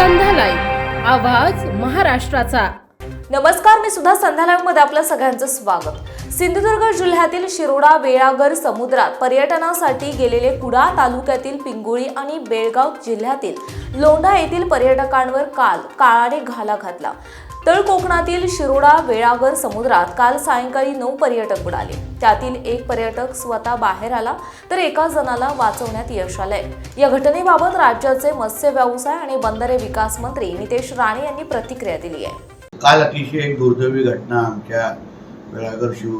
संध्यालाई. आवाज महाराष्ट्राचा. नमस्कार मी सुद्धा संध्यालाईमध्ये आपलं सगळ्यांचं स्वागत. सिंधुदुर्ग जिल्ह्यातील शिरोडा वेळागर समुद्रात पर्यटनासाठी गेलेले कुडा तालुक्यातील पिंगुळी आणि बेळगाव जिल्ह्यातील लोंढा येथील पर्यटकांवर काल काळाने घाला घातला. तळ कोकणातील शिरोडा वेळागर समुद्रात काल सायंकाळी नऊ पर्यटक बुडाले. त्यातील एक पर्यटक स्वतः बाहेर आला तर एका जणाला वाचवण्यात यश आलंय. या घटनेबाबत राज्याचे मत्स्य व्यवसाय आणि बंदरे विकास मंत्री नितेश राणे यांनी प्रतिक्रिया दिली आहे. काल अतिशय दुर्दैवी घटना आमच्या वेळागर शिव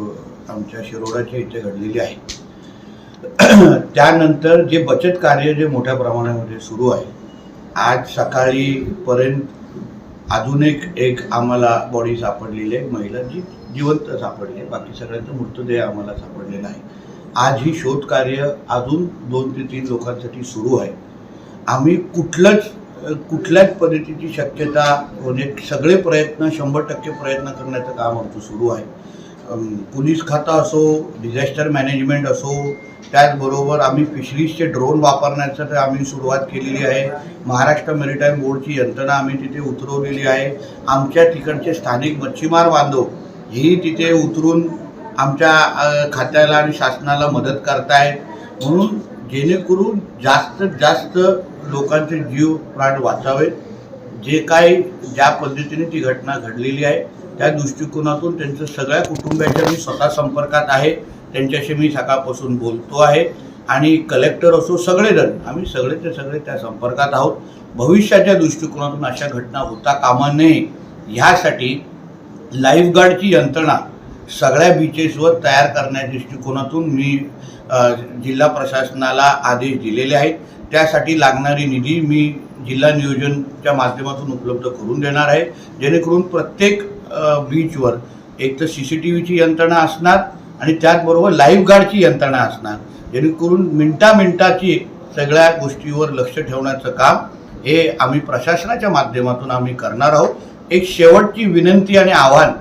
आमच्या शिरोडाच्या इथे घडलेली आहे. त्यानंतर जे बचत कार्य जे मोठ्या प्रमाणामध्ये सुरू आहे आज सकाळीपर्यंत अजून एक एक आम्हाला बॉडी सापडलेली आहे महिला जी जिवंत सापडली आहे. बाकी सगळ्यांचा मृतदेह आम्हाला सापडलेला आहे आज ही शोध कार्य अजून दोन ते तीन लोकांसाठी सुरू आहे. आम्ही कुठलंच कुठल्याच पद्धतीची शक्यता म्हणजे सगळे प्रयत्न शंभर टक्के प्रयत्न करण्याचं काम आमचं सुरू आहे. पोलीस खातं असो डिझास्टर मॅनेजमेंट असो त्याचबरोबर आम्ही फिशरीजचे ड्रोन वापरण्याचं तर आम्ही सुरुवात केलेली आहे. महाराष्ट्र मेरिटाईम बोर्डची यंत्रणा आम्ही तिथे उतरवलेली आहे. आमच्या तिकडचे स्थानिक मच्छीमार बांधव ही तिथे उतरून आमच्या खात्याला आणि शासनाला मदत करतायत. म्हणून जेणेकरून जास्तीत जास्त लोकांचे जीव प्राण वाचावेत. जे काही ज्या पद्धतीने ती घटना घडलेली आहे त्या दृष्टिकोनातून त्यांच्या सगळ्या कुटुंबियाच्या मी स्वतः संपर्कात आहे. त्यांच्याशी मी सकाळपासून बोलतो आहे. आणि कलेक्टर असो सगळेजण आम्ही सगळेचे सगळे त्या संपर्कात आहोत. भविष्याच्या दृष्टिकोनातून अशा घटना होता कामा नये ह्यासाठी लाईफगार्डची यंत्रणा सगळ्या बीचेसवर तयार करण्याच्या दृष्टिकोनातून मी जिल्हा प्रशासनाला आदेश दिलेले आहेत. त्यासाठी लागणारी निधी मी जिल्हा नियोजनच्या माध्यमातून उपलब्ध करून देणार आहे. जेणेकरून प्रत्येक बीचवर एक तर सी सी टी व्हीची यंत्रणा असणार आणि त्याचबरोबर लाईफगार्डची यंत्रणा असणार. जेणेकरून मिनटा मिनटाची सगळ्या गोष्टीवर लक्ष ठेवण्याचं काम हे आम्ही प्रशासनाच्या माध्यमातून आम्ही करणार आहोत. एक शेवटची विनंती आणि आव्हान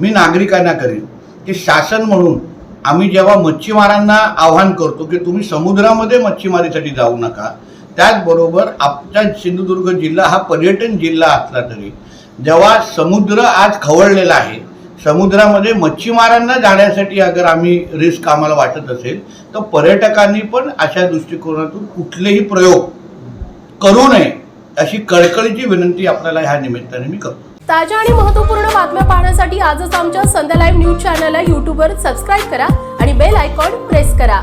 मी नागरिकांना करीन की शासन म्हणून आम्ही जेव्हा मच्छीमारांना आव्हान करतो की तुम्ही समुद्रामध्ये मच्छीमारीसाठी जाऊ नका त्याचबरोबर आमचा सिंधुदुर्ग जिल्हा हा पर्यटन जिल्हा असला तरी जेव्हा समुद्र आज खवळलेला आहे समुद्रामध्ये मच्छीमारांना जाण्यासाठी अगर आम्ही रिस्क आम्हाला वाटत असेल तर पर्यटकांनी पण अशा दृष्टिकोनातून कुठलेही प्रयोग करू नये अशी कळकळीची विनंती आपल्याला ह्या निमित्ताने मी करतो. ताज्या आणि महत्त्वपूर्ण बातम्या पाहण्यासाठी आजच आमच्या संध्या लाईव्ह न्यूज चॅनलला युट्यूबवर सबस्क्राईब करा आणि बेल आयकॉन प्रेस करा.